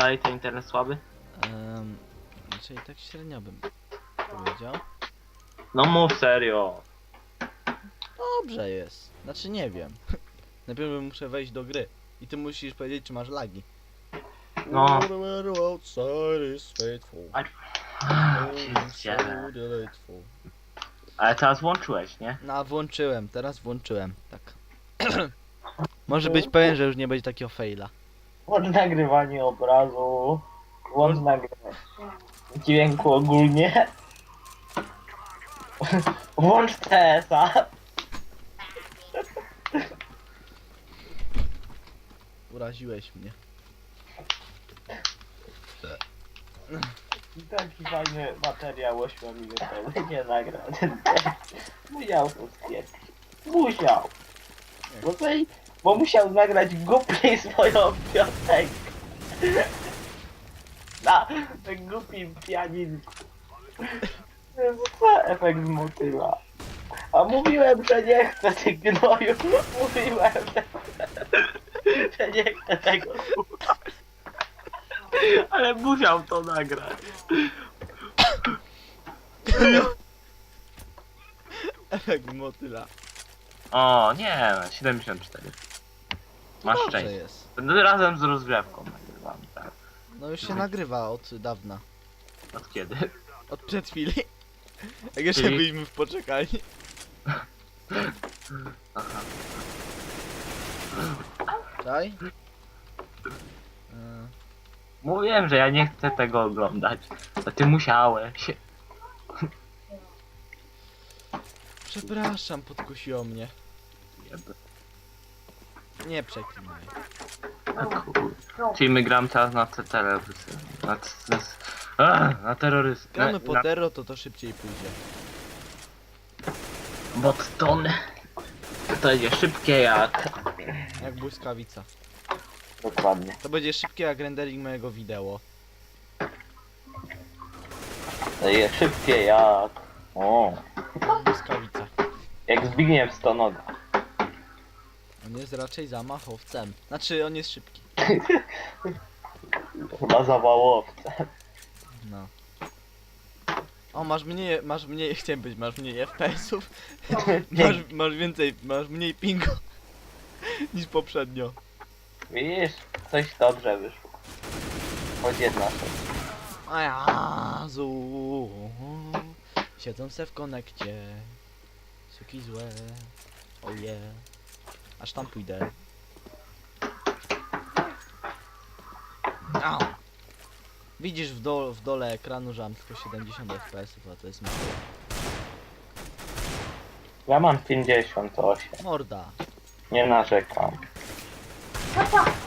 dalej ten internet słaby? Um, znaczy tak średnio bym powiedział. No mów serio. Dobrze jest. Znaczy nie wiem. Najpierw muszę wejść do gry. I ty musisz powiedzieć, czy masz lagi. No. Delightful. Ale teraz włączyłeś, nie? No, włączyłem, teraz włączyłem, tak. Może być pewien, że już nie będzie takiego faila. Włącz nagrywanie obrazu. Włącz nagrywanie dźwięku ogólnie. Włącz TS-a. Uraziłeś mnie. I taki fajny materiał 8-minutowy nie nagrał. Musiał to stwierdzić. Musiał. Bo, tej, bo musiał nagrać głupi swoją piosenkę. Na głupim pianinku. Co efekt z motyla. A mówiłem, że nie chcę tych gnoju. Mówiłem, że, że nie chcę tego słuchać. Ale musiał to nagrać. Efekt motyla. O, nie, 74. Masz Dobrze szczęście. jest. Razem z rozgrzewką nagrywamy, tak. No już się nagrywa od dawna. Od kiedy? Od przed chwili. Jak jeszcze Czyli- byliśmy w poczekaniu. Aha. Daj. E, Mówiłem, że ja nie chcę tego oglądać. To ty musiałeś. Przepraszam, podkusiło mnie. Jeby. Nie przeklinaj. A kur- Czyli my gram teraz na te terrorysty. Na, c- c- a, na terrorysty. Gramy na, po na Terro, to to szybciej pójdzie. Botton. To będzie szybkie jak... Jak błyskawica. Dokładnie. To będzie szybkie jak rendering mojego wideo. To jest szybkie jak... O, Jak błyskawica. jak Zbigniew Stonoga. On jest raczej zamachowcem. Znaczy, on jest szybki. Chyba zawałowce. No. O, masz mniej, masz mniej, chciałem być, masz mniej FPS-ów. Masz, masz więcej, masz mniej pingu niż poprzednio. Widzisz? Coś dobrze wyszło. Choć jedna rzecz. A Jazu. Siedzą se w konekcie. Suki złe. Oje. Aż tam pójdę. Au. Widzisz w, do, w dole ekranu, że mam tylko 70 fps, a to jest mało. Ja mam 58. Morda. Nie narzekam.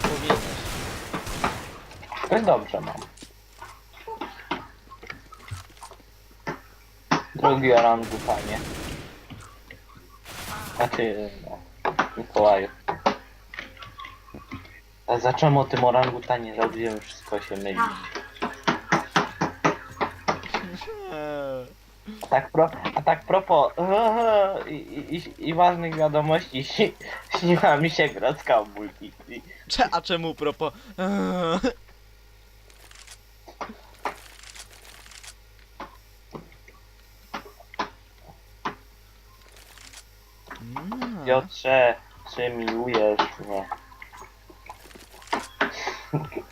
Powinieneś. To jest dobrze mam. Drogi orangutanie. Znaczy, no, Mikołaju. A za o tym orangutanie zrobiłem? Wszystko się myli. A tak, pro, a tak propos i, i, i ważnych wiadomości śni- śniła mi się grodzka w multi. Cze, a czemu propo? Piotrze, czy miłujesz mnie?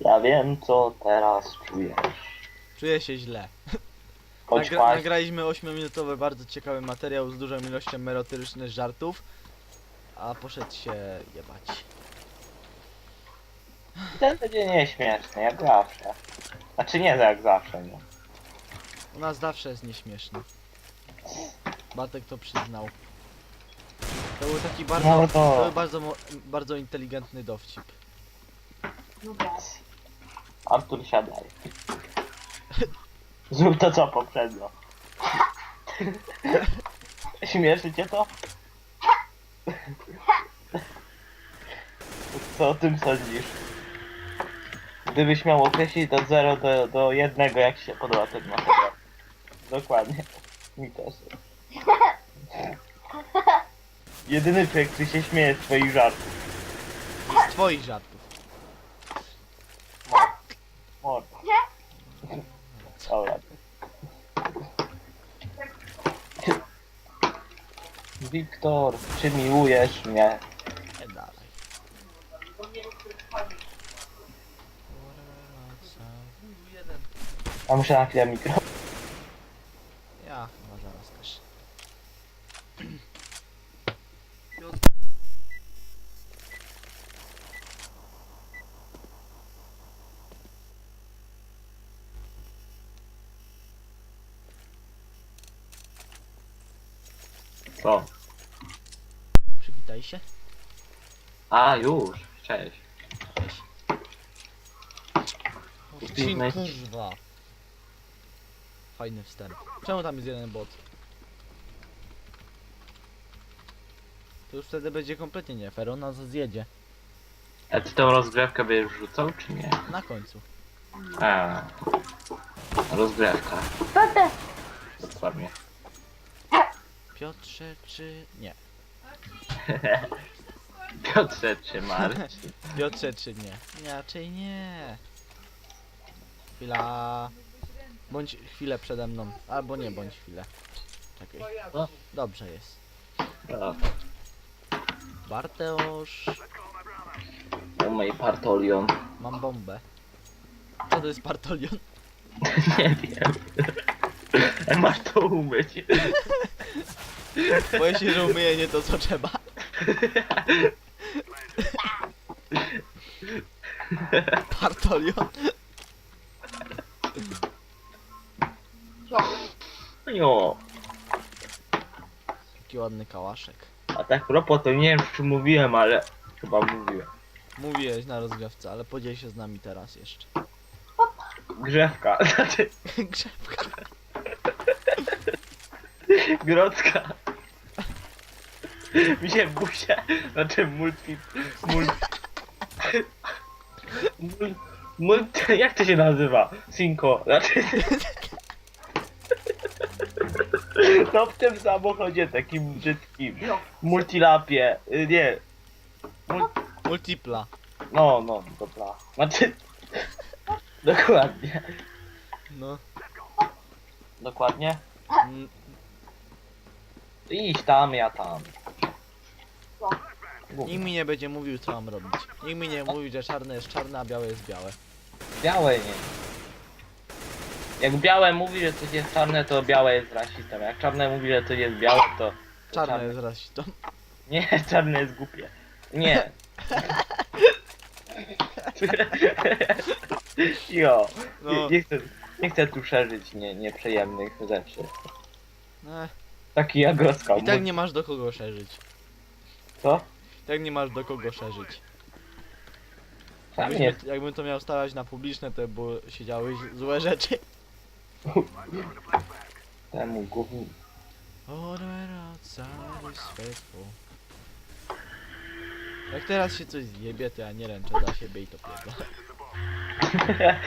Ja wiem co teraz czujesz. Czuję się źle. Nagra nagraliśmy 8-minutowy, bardzo ciekawy materiał z dużą ilością merytorycznych żartów, a poszedł się jebać. ten będzie nieśmieszny, jak zawsze. Znaczy nie jak zawsze, nie. U nas zawsze jest nieśmieszny. Bartek to przyznał. To był taki bardzo, No to to był bardzo, mo- bardzo inteligentny dowcip. Artur siadaj. Zrób to co poprzednio. Śmieszy cię to? Co o tym sądzisz? Gdybyś miał określić od 0 do, do 1, jak ci się podoba ten materiał. Dokładnie. Mi też. Jedyny człowiek, który się śmieje z twoich żartów. Z twoich żartów. Mordo. Dobra. Wiktor, czy miłujesz mnie? Nie dalej. A muszę na chwilę mikrofon. A, już. Cześć. Ci kurwa. Fajny wstęp. Czemu tam jest jeden bot? To już wtedy będzie kompletnie nie fair, on nas zjedzie. A ty tą rozgrywkę będziesz rzucał, czy nie? Na końcu. A. Rozgrywka. Tata! Dokładnie. Piotrze czy... nie. Piotrze czy Marcin? Piotrze czy nie? Raczej nie. Chwila. Bądź chwilę przede mną. Albo nie bądź chwilę. Czekaj. No. Dobrze jest. O, Barteusz. o mej partolion. Mam bombę. Co to jest partolion? Nie wiem. Masz to umyć. Boję się, że umyję nie to co trzeba. Partolion. Jo. Jaki ładny kałaszek. A tak propos to nie wiem czy mówiłem, ale chyba mówiłem. Mówiłeś na rozgrzewce, ale podziel się z nami teraz jeszcze. Grzewka, znaczy Grzewka. grodzka. Mi się busia, znaczy multi... Multi... Mul, multi... Jak to się nazywa? Cinco, znaczy... No w tym samochodzie takim brzydkim. Multilapie, y, nie. Mul, Multipla. no, no, dobra. Znaczy... Dokładnie. No. Dokładnie. Mm, Idź tam, ja tam. Nikt mi nie będzie mówił co mam robić. Nikt mi nie mówi, że czarne jest czarne, a białe jest białe. Białe nie. Jak białe mówi, że coś jest czarne, to białe jest rasistą. Jak czarne mówi, że coś jest białe, to... to Czarne jest rasistą. Nie, czarne jest głupie. Nie. jo. No. Nie, nie, chcę, nie chcę tu szerzyć nie, nieprzyjemnych rzeczy. Ech, Taki jak Grodzka. I tak nie masz do kogo szerzyć. Co? I tak nie masz do kogo szerzyć. Jakbyśmy, jakbym to miał stawiać na publiczne, to by się działy ź- złe rzeczy. Temu faithful. Jak teraz się coś zjebie, to ja nie ręczę za siebie i to pierdolę.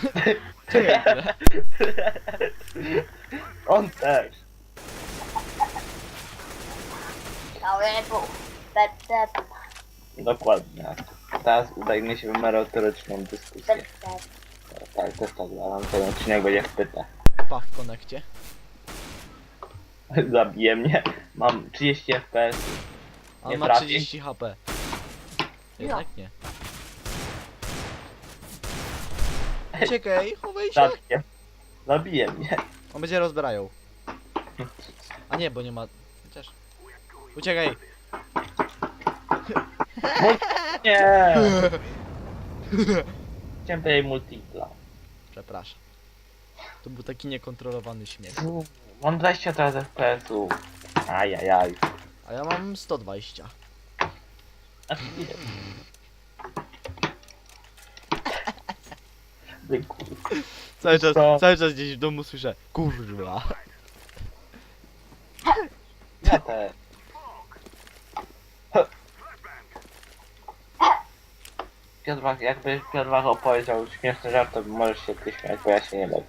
Czekaj, On też. Dokładnie. Teraz udajmy się w merytoryczną dyskusję. Tak, też tak uważam. Ten odcinek będzie wpyta. Pa w konekcie. Zabije mnie. Mam 30 FPS. A Nie on ma trafi. 30 HP. Jednak nie. Uciekaj, chowaj się! Zabije. Zabije mnie. On będzie rozbrajał. A nie, bo nie ma... Uciekaj! Nie. Chciałem tutaj multipla. Przepraszam. To był taki niekontrolowany śmiech. Mam 20 teraz FPS-ów. Ajajaj. A ja mam 120. A ty kur- Cały czas, Co? cały czas gdzieś w domu słyszę Kurwa. Ja też. Piotrwach, jakby Piotrwach opowiedział śmieszny żart, to możesz się ty śmiać, bo ja się nie lubię.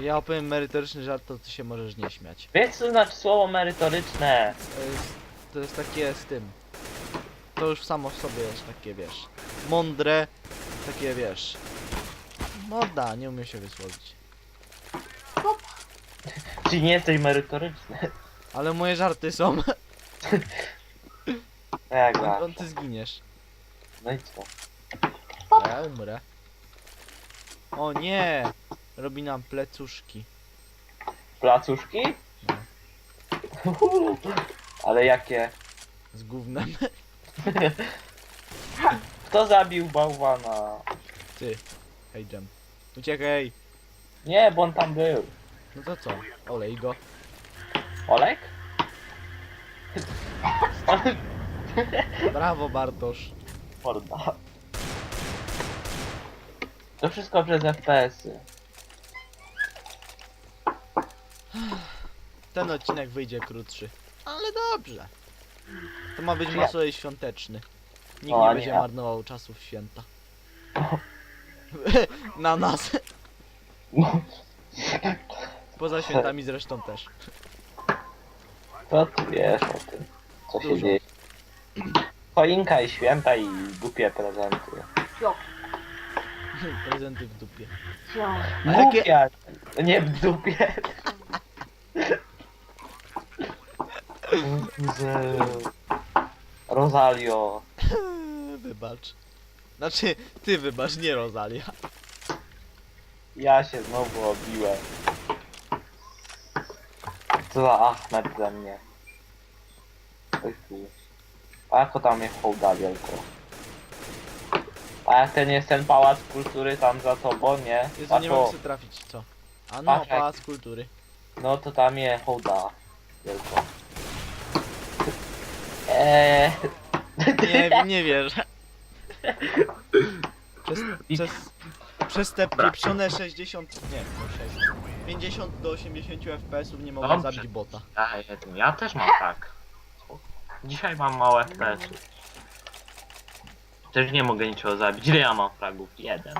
Ja opowiem merytoryczny żart, to ty się możesz nie śmiać. Wiesz co znaczy słowo merytoryczne? To jest, to jest takie z tym. To już samo w sobie jest takie, wiesz. Mądre, takie, wiesz. Morda, nie umiem się wysłowić. Znaczy nie jesteś merytoryczny. Ale moje żarty są. Tak, tak. on ty zginiesz. No i co? Ja umrę. O nie! Robi nam plecuszki. Placuszki? Ale jakie? Z gównem. Kto zabił bałwana? Ty. Hej, Jam. Uciekaj! Nie, bo on tam był. No to co? Olej go. Olek? Brawo, Bartosz. Morda. To wszystko przez FPS-y. Ten odcinek wyjdzie krótszy. Ale dobrze. To ma być masowej świąteczny. Nikt O, nie nie. będzie marnował czasów święta. Na nas. Poza świętami zresztą też. To ty wiesz o tym, co się Dużo. dzieje. Choinka i święta i głupie prezenty. Cio, Prezenty w dupie. cio. A jakie- Głupia! Nie w dupie. Z... Rosalio. Wybacz. Znaczy, ty wybacz, nie Rosalia. Ja się znowu obiłem. Co za Ahmed ze mnie. Oj. A jako tam jest hołda wielko. A jak ten jest ten pałac kultury tam za tobą, nie? Jezu, A nie to, mogę trafić, co? A no, Patrz, jak- pałac kultury. no to tam jest hołda wielko. Eee, Nie, nie wierzę. Przez, przez, przez te pieprzone 60, nie, no 6, 50 do 80 fps nie mogłem Dobrze. zabić bota. ja, ja też mam tak. Dzisiaj mam małe FPS-y. Też nie mogę niczego zabić. Ile ja mam fragów? Jeden.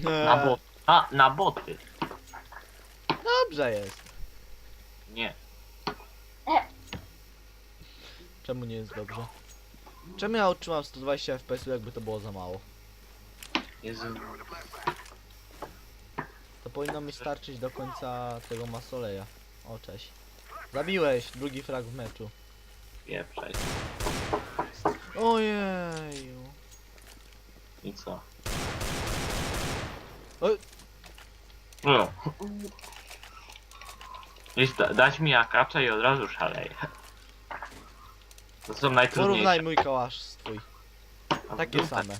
Na, Eee, bo a, na boty. Dobrze jest. Nie. Czemu nie jest dobrze? Czemu ja otrzymam 120 fps jakby to było za mało? Jezu. To powinno mi starczyć do końca tego masoleja. O, cześć. Zabiłeś, drugi frag w meczu. Pieprzej. Ojeju. I co? Oj. No. Wiesz, da, dać mi akacza i od razu szaleję. To są najtrudniejsze. Porównaj mój kałasz z twój. A w Takie dupę, same.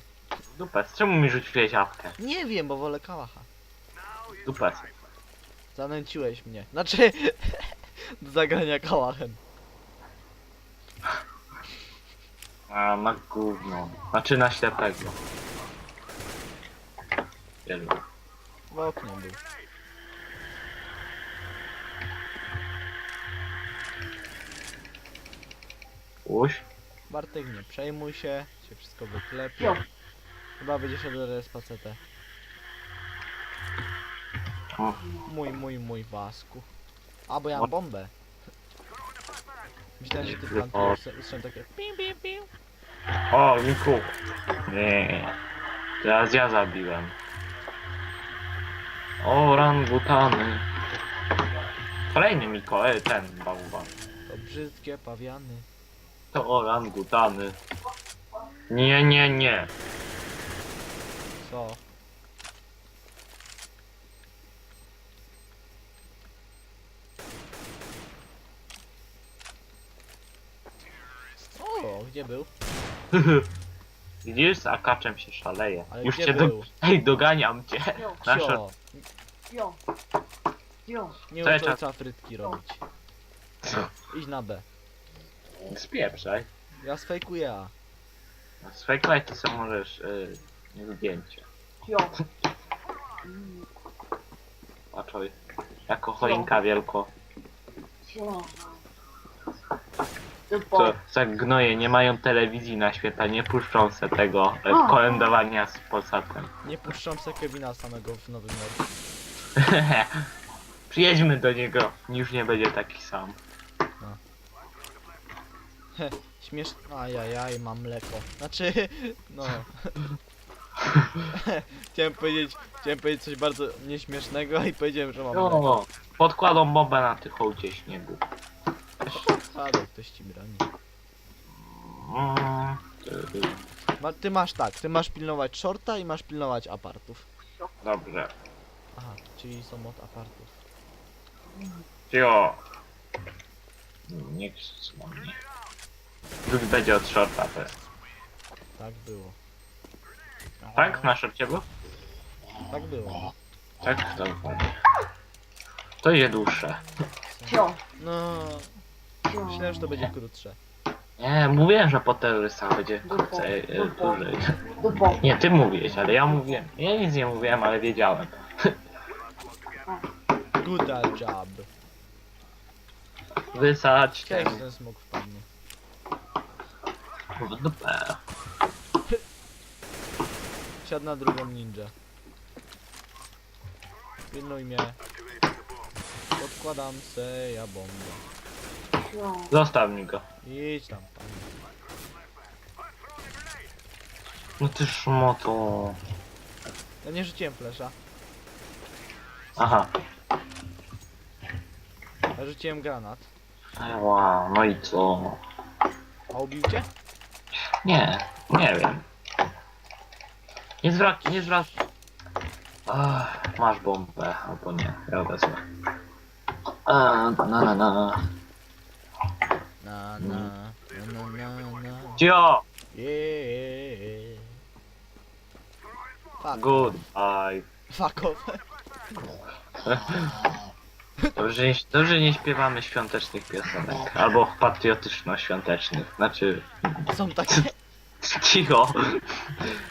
Dupę, z czemu mi rzuciłeś apkę? Nie wiem, bo wolę kałacha. Dupę. Zanęciłeś mnie. Znaczy, do zagrania kałachem. A, na gówno. Znaczy na ślepego. Wielu. W oknie był. Uś? Bartek, nie przejmuj się, się wszystko wyklepie. Chyba będzie szedł. O. Mój, mój, mój Wasku. A, bo ja mam bombę. Myślałem, że ty O. plantujesz, usłyszałem takie pim, pim, pim. O, Miku. Nie. Teraz ja zabiłem. Orangutany. Kolejny Miko, e, ten bałwan. To brzydkie pawiany. To orangutany. Nie, nie, nie. Co? O, gdzie był? Widzisz, z akaczem się szaleje. Ale Już gdzie cię do... był? Ej, doganiam cię. Nasze... Cio, cio. Cio. nie czas- ojca frytki robić. Idź na B. Spieprzaj. Ja sfejkuję A. Sfejkować to sobie możesz y, zdjęcie. Cio. Patrzaj. Jako choinka wielko. Cio. Co jak gnoje nie mają telewizji na święta, nie puszczą se tego e, O. kolędowania z Polsatem. Nie puszczam se Kevina samego w Nowym Jorku. Przyjedźmy do niego, już nie będzie taki sam. Śmiesz... Ajajaj, mam mleko. Znaczy, no... Chciałem powiedzieć, chciałem powiedzieć coś bardzo nieśmiesznego i powiedziałem, że mam No, podkładą bombę na tych hołdzie śniegu. Ale ktoś ci broni. Ma, ty masz tak, ty masz pilnować shorta i masz pilnować apartów. Dobrze. Aha, czyli są od apartów. Cio. Nie krzycz na mnie. Drugi będzie od shorta też. Tak było. Tak? Na shorcie był? Tak było. Tak? Dobra. To idzie dłuższe. Cio, No. Myślałem, że to będzie krótsze. Nie, mówiłem, że po terrorystach będzie krócej, e, dłużej. Dupo. Nie, ty mówiłeś, ale ja mówiłem. Ja nic nie mówiłem, ale wiedziałem. Good job. Ciekawe, ten jak ten smok wpadnie. w dupę. Siadł na drugą ninja. Pilnuj mnie. Podkładam se ja bombę. Cio. Zostaw mi go. Idź tam, panie. No ty szmoto. Ja nie rzuciłem flesza. Aha. Ja rzuciłem granat. Wow, no i co? A ubił cię? Nie, nie wiem. Nie zwracaj, nie zwracaj. Ach, masz bombę, albo nie, ja wezmę. A, na na na. Na na na na. Cio! Yeah. Fuck. Goodbye. Fuck off. Dobrze, nie- dobrze nie śpiewamy świątecznych piosenek. Albo patriotyczno-świątecznych. Znaczy, Są takie. cicho.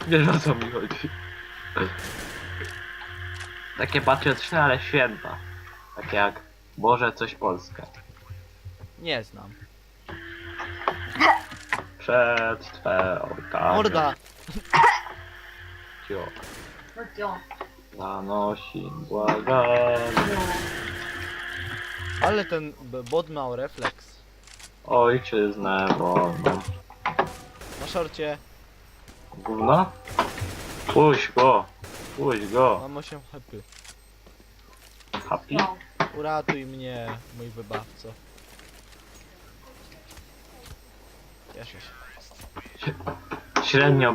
Wiesz o co mi chodzi. Takie patriotyczne, ale święta. Takie jak Boże coś Polskę. Nie znam. Przed Twe ołtarze. Morda! Cio. No cio. Zanosi błagam. Cio. Ale ten b- bot miał refleks. Ojczyznę wolną. Na szorcie Gówno? Puść go. Puść go. mam 8 happy. Happy? Uratuj mnie, mój wybawco. Wiesz, wiesz. Średnio.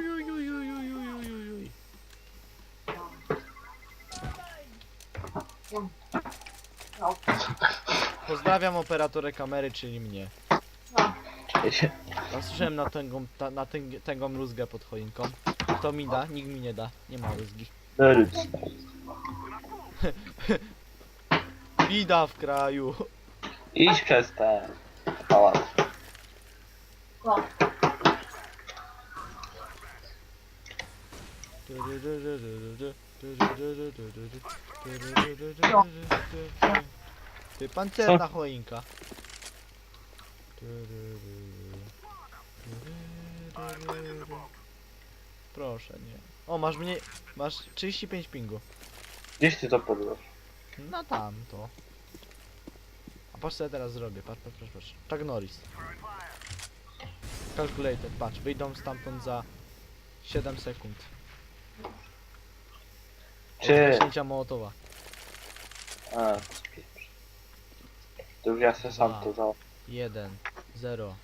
Pozdrawiam operatorę kamery, czyli mnie. Tam słyszałem na tęgą, ta, na tęg, tęgą pod choinką. To mi da? Nikt mi nie da. Nie ma rózgi. Nerys. Bida w kraju. Idź przez ten pałac. No. Ty pancerna choinka. Proszę, nie. O, masz mniej. Masz 35 pingu. Gdzieś ty to podłoż? No tam to. A patrz co ja teraz zrobię, patrz, patrz, patrz, patrz. Tak Norris. Calculated, patrz, wyjdą stamtąd za 7 sekund. Od Czy- zaśnięcia Mołotowa. A, spieprz. To już ja se sam to za 1, 0.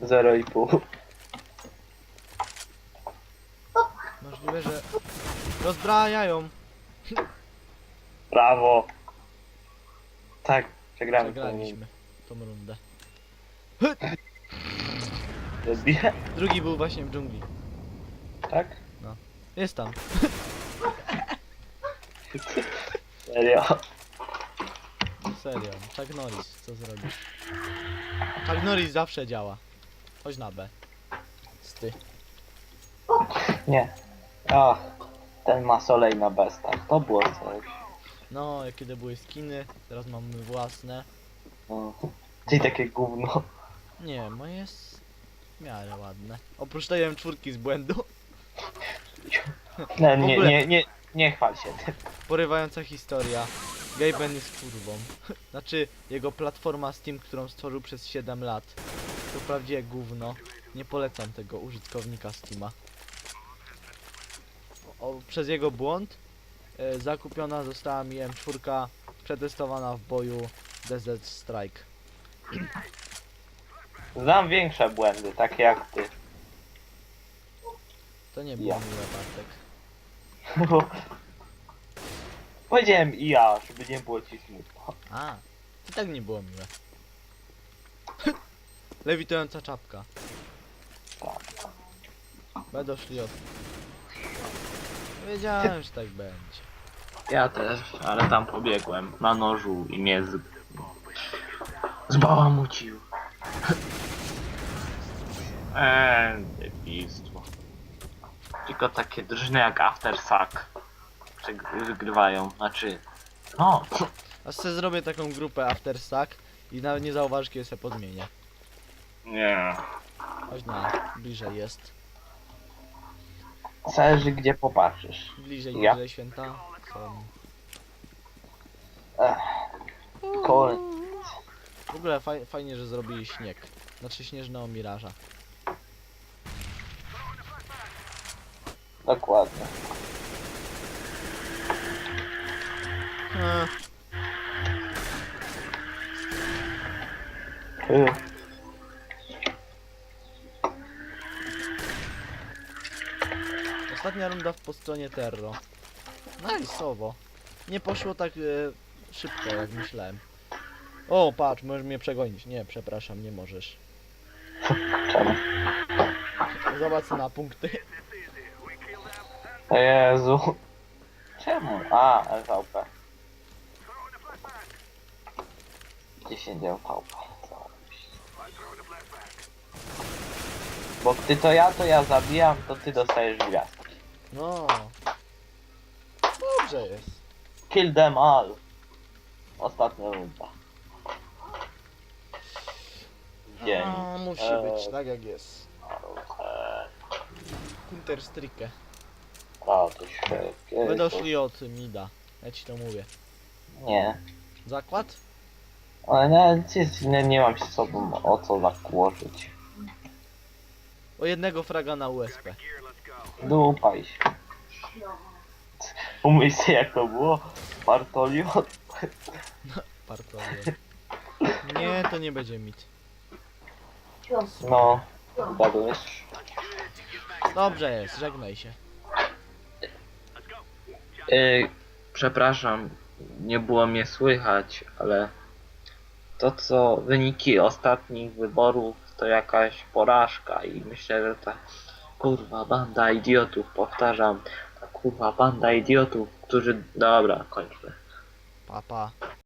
0,5. Możliwe, że rozbrajają. Brawo. Tak, przegramy. Przegraliśmy tą rundę. Rozbiję? Drugi był właśnie w dżungli. Tak? Jest tam. Serio. Serio. Tak Norris, co zrobisz? Tak Norris zawsze działa. Chodź na B. Sty. Nie. Ach, ten ma solej na bestach. To było coś. No, jak kiedy były skiny, teraz mamy własne. No. Czyli takie gówno. Nie, moje jest w miarę ładne. Oprócz tej M4 z błędu. Nie, nie, ogóle- nie, nie, nie chwal się tym. Porywająca historia. Gaben jest kurwą. Znaczy, jego platforma Steam, którą stworzył przez 7 lat. To prawdziwe gówno. Nie polecam tego użytkownika Steama. o, przez jego błąd e, zakupiona została mi M4 przetestowana w boju Desert Strike. Znam większe błędy, takie jak ty. To nie było Ja. miłe, Bartek. Powiedziałem i ja, żeby nie było ci smutno. A, to tak nie było miłe. Lewitująca czapka. Tak. Będą szli od... Wiedziałem, że tak będzie. Ja też, ale tam pobiegłem na nożu i mnie z... zbałamucił. Eee, debilstwo. Tylko takie drużyny jak Aftersuck przeg- wygrywają, znaczy... No, A sobie zrobię taką grupę After Suck i nawet nie zauważysz, kiedy sobie podmienię. nie. Chodź na, bliżej jest. Zależy gdzie popatrzysz. Bliżej, Ja. bliżej święta. Są. Kol... W ogóle faj, fajnie, że zrobili śnieg. Znaczy śnieżnego miraża. Dokładnie. Eee, Y, ostatnia runda w po stronie Terro. Najsowo. Nie poszło tak e, szybko, jak myślałem. O, patrz, możesz mnie przegonić. Nie, przepraszam, nie możesz. Czemu? Zobacz na punkty. Jezu. Czemu? A, LVP. 10 LVP. Bo gdy to ja, to ja zabijam, to ty dostajesz gwiazdki. No. Dobrze jest. Kill them all. Ostatnia runda. Dzień. A, musi Eee. być tak jak jest. Counter Strike. O, to świetnie. Będą szli od Mida. Ja ci to mówię. Nie. Zakład? Ale nie, nie, nie, nie mam się z sobą o co zakłożyć. O jednego fraga na USP. Dupaj się. Umyśl sobie jak to było? Bartolio? Partowie. Nie, to nie będzie mit. No. Gadujesz? Dobrze jest, żegnaj się. Yy, przepraszam, nie było mnie słychać, ale to co wyniki ostatnich wyborów to jakaś porażka i myślę, że ta kurwa banda idiotów, powtarzam, ta kurwa banda idiotów, którzy... Dobra, kończmy. Papa. Pa.